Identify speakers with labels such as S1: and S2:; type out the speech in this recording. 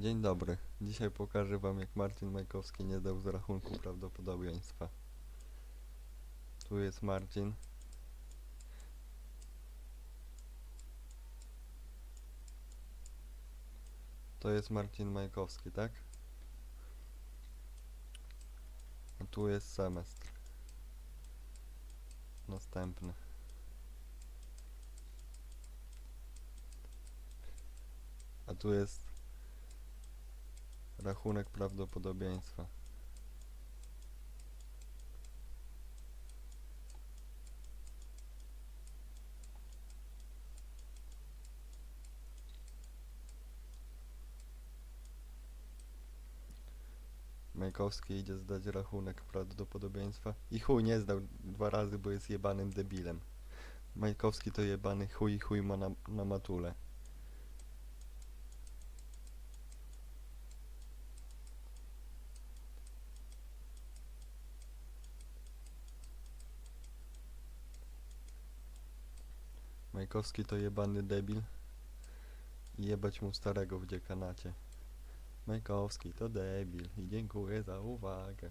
S1: Dzień dobry. Dzisiaj pokażę wam jak Marcin Majkowski nie dał z rachunku prawdopodobieństwa. Tu jest Marcin. To jest Marcin Majkowski, tak? A tu jest semestr. Następny. A tu jest rachunek prawdopodobieństwa. Majkowski idzie zdać rachunek prawdopodobieństwa i chuj nie zdał dwa razy, bo jest jebanym debilem. Majkowski to jebany chuj chuj ma na, na matule. Majkowski to jebany debil i jebać mu starego w dziekanacie. Majkowski to debil i dziękuję za uwagę.